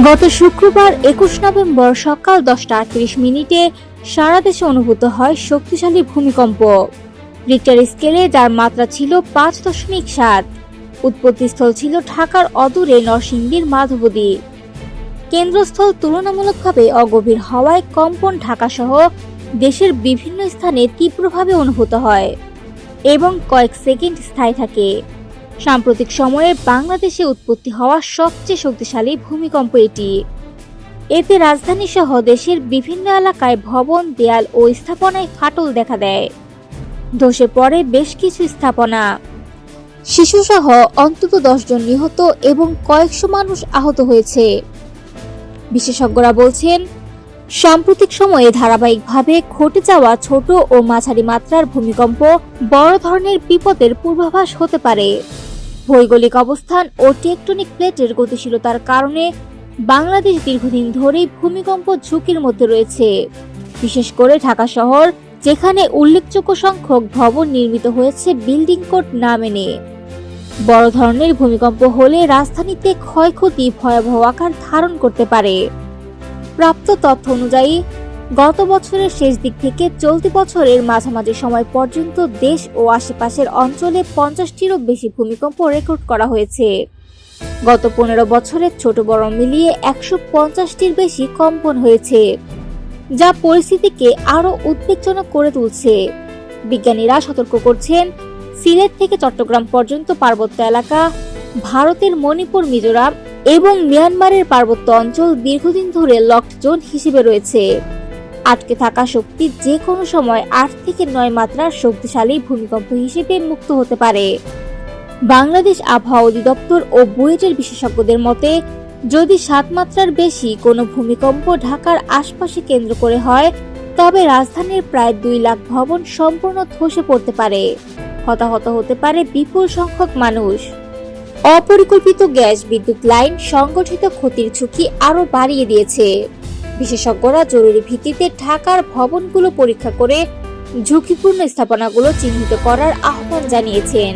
গত শুক্রবার একুশ নভেম্বর সকাল দশটা আটত্রিশ মিনিটে সারা দেশে অনুভূত হয় শক্তিশালী ভূমিকম্প। রিক্টার স্কেলে যার মাত্রা ছিল পাঁচ দশমিক সাত। উৎপত্তিস্থল ছিল ঢাকার অদূরে নরসিংদীর মাধবদী। কেন্দ্রস্থল তুলনামূলকভাবে অগভীর হওয়ায় কম্পন ঢাকাসহ দেশের বিভিন্ন স্থানে তীব্রভাবে অনুভূত হয় এবং কয়েক সেকেন্ড স্থায়ী থাকে। সাম্প্রতিক সময়ে বাংলাদেশে উৎপত্তি হওয়া সবচেয়ে শক্তিশালী ভূমিকম্প এটি। এতে রাজধানী সহ দেশের বিভিন্ন এলাকায় ভবন, দেয়াল ও স্থাপনায় ফাটল দেখা দেয়। ধসে পড়ে বেশ কিছু স্থাপনা। শিশুসহ অন্তত জন নিহত এবং কয়েকশো মানুষ আহত হয়েছে। বিশেষজ্ঞরা বলছেন, সাম্প্রতিক সময়ে ধারাবাহিকভাবে ঘটে যাওয়া ছোট ও মাঝারি মাত্রার ভূমিকম্প বড় ধরনের বিপদের পূর্বাভাস হতে পারে। ভৌগোলিক অবস্থান ও টেকটনিক প্লেটের গতিশীলতার কারণে বাংলাদেশ দীর্ঘদিন ধরেই ভূমিকম্প ঝুঁকির মধ্যে রয়েছে। বিশেষ করে ঢাকা শহর, যেখানে উল্লেখযোগ্য সংখ্যক ভবন নির্মিত হয়েছে বিল্ডিং কোড না মেনে। বড় ধরনের ভূমিকম্প হলে রাজধানীতে ক্ষয়ক্ষতি ভয়াবহ আকার ধারণ করতে পারে। প্রাপ্ত তথ্য অনুযায়ী গত বছরের শেষ দিক থেকে চলতি বছরের মাঝামাঝি সময় পর্যন্ত দেশ ও আশেপাশের অঞ্চলে পঞ্চাশটিরও বেশি ভূমিকম্প রেকর্ড করা হয়েছে। গত পনেরো বছরে ছোট বড় মিলিয়ে একশো পঞ্চাশটির বেশি কম্পন হয়েছে, যা পরিস্থিতিকে আরও উদ্বেগজনক করে তুলছে। বিজ্ঞানীরা সতর্ক করছেন, সিলেট থেকে চট্টগ্রাম পর্যন্ত পার্বত্য এলাকা, ভারতের মণিপুর, মিজোরাম এবং মিয়ানমারের পার্বত্য অঞ্চল দীর্ঘদিন ধরে লকড জোন হিসেবে রয়েছে। আটকে থাকা শক্তি যে কোনো সময় আট থেকে নয় মাত্রার শক্তিশালী ভূমিকম্প হিসেবে মুক্ত হতে পারে। বাংলাদেশ আবহাওয়া অধিদপ্তর ও বুয়েটের বিশেষজ্ঞদের মতে, যদি সাত মাত্রার বেশি কোনো ভূমিকম্প ঢাকার আশপাশে কেন্দ্র করে হয়, তবে রাজধানীর প্রায় দুই লাখ ভবন সম্পূর্ণ ধসে পড়তে পারে। হতাহত হতে পারে বিপুল সংখ্যক মানুষ। অপরিকল্পিত গ্যাস বিদ্যুৎ লাইন সংগঠিত ক্ষতির ঝুঁকি আরও বাড়িয়ে দিয়েছে। বিশেষজ্ঞরা জরুরি ভিত্তিতে ঢাকার ভবনগুলো পরীক্ষা করে ঝুঁকিপূর্ণ স্থাপনাগুলো চিহ্নিত করার আহ্বান জানিয়েছেন।